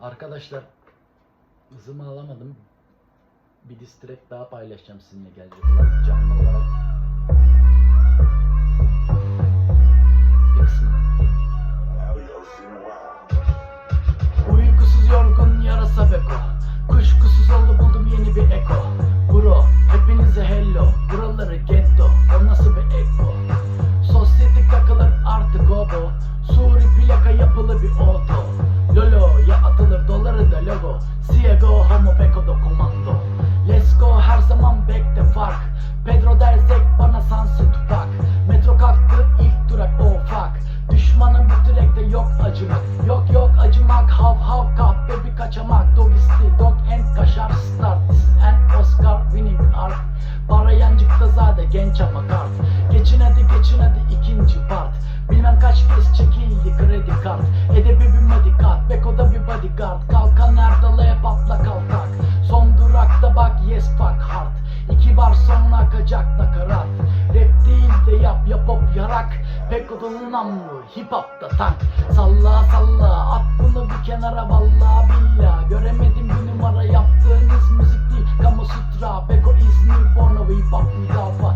Arkadaşlar hızımı alamadım. Bir diss track daha paylaşacağım sizinle gelecek olan canlı olarak. Uykusuz yorgun yarasa beko Kuşkusuz oldu buldum yeni bir eko Siego homo beko do komando Let's go her zaman the fark. Pedro dersek bana sansı tupak Metro kalktı ilk durak oh fuck. Düşmanın bu direkte yok acımak. Yok yok acımak. Hav hav kahpe bir kaçamak. Dog still dog and kaşar start This is an Oscar winning art Para yancıkta zade genç ama kart. Geçin hadi geçin hadi ikinci part. Bilmem kaç kez çekildi kredi kart. Edebi bir madikat Beko'da bir bodyguard hep atla kalkak. Son durakta bak yes fuck hard İki bar sonra akacak nakarat Rap değil de yap yap hop yarak. Pek odunun hip hop da tak Salla salla at bunu bir kenara valla billa. Göremedim bir numara yaptığınız müzik değil. Kama sutra Beko izni porno hip hop müdafaa.